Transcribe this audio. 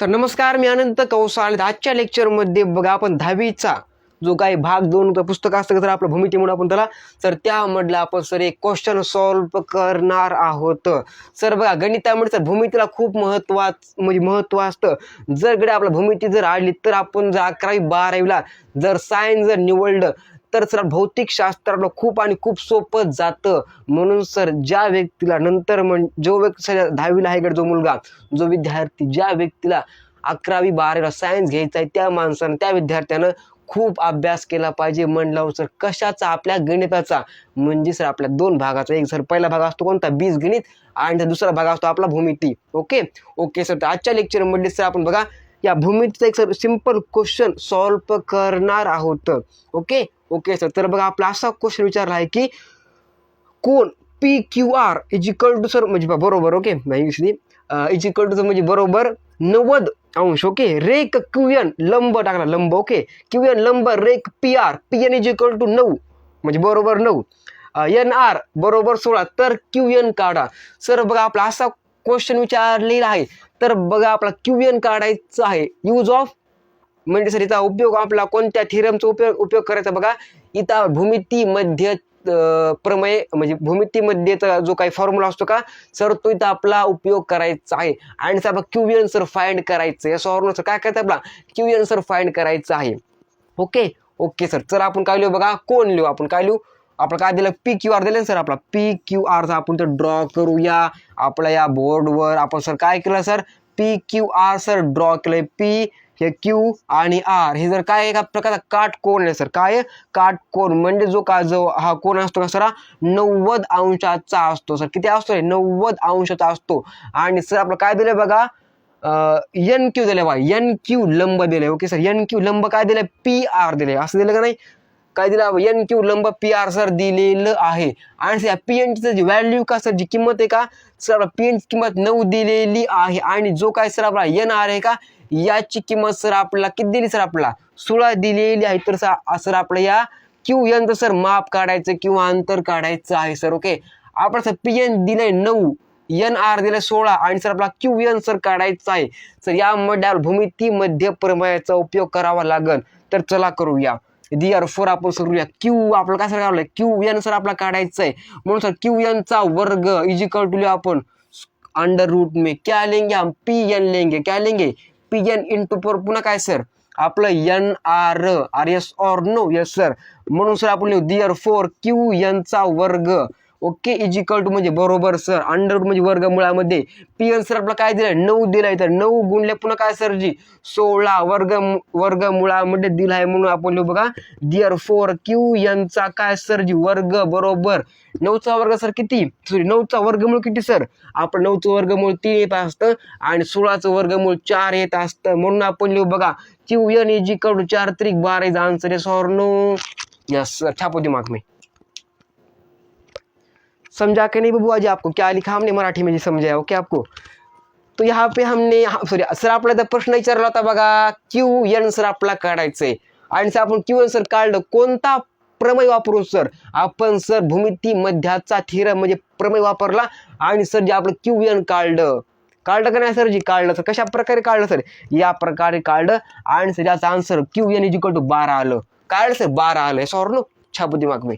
तर नमस्कार मी अनंत कौसाल आजच्या लेक्चरमध्ये बघा आपण दहावीचा जो काही भाग दोन पुस्तक असतं तर आपलं भूमिती म्हणून आपण त्याला तर त्यामधला आपण सर एक क्वेश्चन सॉल्व करणार आहोत. सर बघा गणितामध्ये सर भूमितीला खूप महत्वा म्हणजे महत्त्व असतं. जर गडे आपल्या भूमिती जर आली तर आपण जर अकरावी बारावीला जर सायन्स जर निवडलं तर सर भौतिकशास्त्राला खूप आणि खूप सोपं जातं. म्हणून सर ज्या व्यक्तीला नंतर म्हण जो व्यक्ती सर दहावीला आहे जो मुलगा जो विद्यार्थी ज्या व्यक्तीला अकरावी बारावीला सायन्स घ्यायचा आहे त्या माणसानं त्या विद्यार्थ्यानं खूप अभ्यास केला पाहिजे. म्हणल्यावर सर कशाचा? आपल्या गणिताचा. म्हणजे सर आपल्या दोन भागाचा. एक सर पहिला भाग असतो कोणता? बीज गणित आणि दुसरा भाग असतो आपला भूमिती. ओके? ओके सर तर आजच्या लेक्चरमध्ये सर आपण बघा या भूमितीचा एक सर सिंपल क्वेश्चन सॉल्व करणार आहोत. ओके? ओके सर तर बघा आपला असा क्वेश्चन विचारला आहे की कोण P Q R is equal to sir म्हणजे बा- बरोबर ओके इंग्लिशनी इज इक्वल टू म्हणजे बरोबर नव्वद अंश ओके रेक क्यू एन लंब टाकला लंब ओके क्यू एन लंब rake P R P N is equal to नऊ म्हणजे बरोबर नऊ. Uh, एन आर बरोबर सोळा तर क्यू एन काढा. सर बघा आपला असा क्वेश्चन विचारलेला आहे. तर बघा आपला क्यू एन काढायचा आहे. यूज ऑफ म्हणजे सर याचा उपयोग आपला कोणत्या थिरमचा उपयोग उपयोग करायचा बघा. इथं भूमितीमध्ये प्रमेय म्हणजे भूमितीमध्येचा जो काही फॉर्म्युला असतो का सर तो इथं आपला उपयोग करायचा आहे. आणि सर आपला क्यू एन सर फाइंड करायचं या फॉर्म्युला सर काय करायचं आपला क्यू एन सर फाइंड करायचं आहे. ओके? Okay sir. तर आपण काय लिहू बघा? कोण लिहू आपण? काय लिहू? आपलं काय दिलं? पी क्यू आर दिलं सर आपला. पी क्यू आरचा आपण तर ड्रॉ करूया. आपल्या या बोर्डवर आपण सर काय केलं sir? P Q R sir draw केलंय. पी हे क्यू आणि आर हे जर काय एका प्रकारचा काटकोन आहे सर. काय? आहे? काटकोन म्हणजे जो का जो हा कोण असतो का सर? हा नव्वद अंशाचा असतो सर. किती असतो रे? नव्वद अंशाचा असतो. आणि सर आपलं काय दिलं बघा? एन क्यू दिले बा एन क्यू लंब दिले ओके सर. एन क्यू लंब काय दिलं पी आर दिले असं दिलं का नाही? काय दिलं? एन क्यू लंब पी आर सर दिलेलं आहे. आणि sir P N G value का सर जी किंमत आहे का? सर आपला पी एन किंमत नऊ दिलेली आहे. आणि जो काय सर आपला एन आर आहे का? याची किंमत सर आपल्याला किती दिली सर आपला सोळा दिलेली आहे तर सर आपलं या क्यू यांचं सर माप काढायचं किंवा अंतर काढायचं आहे सर ओके आपण सर पी एन दिलंय नऊ एन आर दिलं सोळा आणि सर आपला क्यू एन सर काढायचा आहे. सर या मड्यावर भूमिती मध्य प्रमेयाचा उपयोग करावा लागल. तर चला करूया. दी आर फोर आपण करूया. क्यू आपलं काय सर काढलं क्यू एन सर आपला काढायचं आहे म्हणून सर क्यू एनचा वर्ग इजिकल टू आपण. अंडर रूट में क्या लेंगे हम? पी एन लेंगे. क्या लेंगे? पी एन इंटू फोर पुन्हा काय सर आपलं N R R S or no yes sir म्हणून सर आपण लिहू दिअर फोर क्यू एनचा वर्ग. ओके इजिकल टू म्हणजे बरोबर सर अंडर रूट म्हणजे वर्गमुळामध्ये. पी एन सर आपलं काय दिलं नऊ दिलाय तर नऊ गुणले पुन्हा काय सर जी? सोळा वर्ग वर्गमुळामध्ये दिला आहे म्हणून आपण लिहू बघा. दिअर फोर क्यू यांचा काय सर जी? वर्ग बरोबर. नऊचा वर्ग सर किती? सॉरी नऊचा वर्गमूळ किती सर आपण नऊचं वर्गमूळ तीन येत असतं आणि सोळाचं वर्गमूळ चार येत असतं. म्हणून आपण लिहू बघा. क्यू एन इजिकल टू चार त्रिक बारा इज आन्सर है सर नो यस सर छापो दिमाग मी समझा के नहीं बबुआ जी आपको क्या लिखा हमने मराठी में जी समझाया हो ओके आपको? तो यहाँ पे हमने सॉरी सर आपला प्रश्न विचारला होता बघा क्यू एन सर आपला काढायचंय आणि सर आपण क्यू एन सर काढलं कोणता प्रमेय वापरू सर? आपण सर भूमिती मध्याचा थिर म्हणजे प्रमेय वापरला आणि सर जे आपलं क्यू एन काढलं. काढलं का नाही सर जी काढलं सर? कशा प्रकारे काढलं सर? या प्रकारे काढलं आणि सर याचा answer Q N is equal to बारा आलं. काढलं सर? बारा आलं. याच्यावर नो छापू दिमाग मी.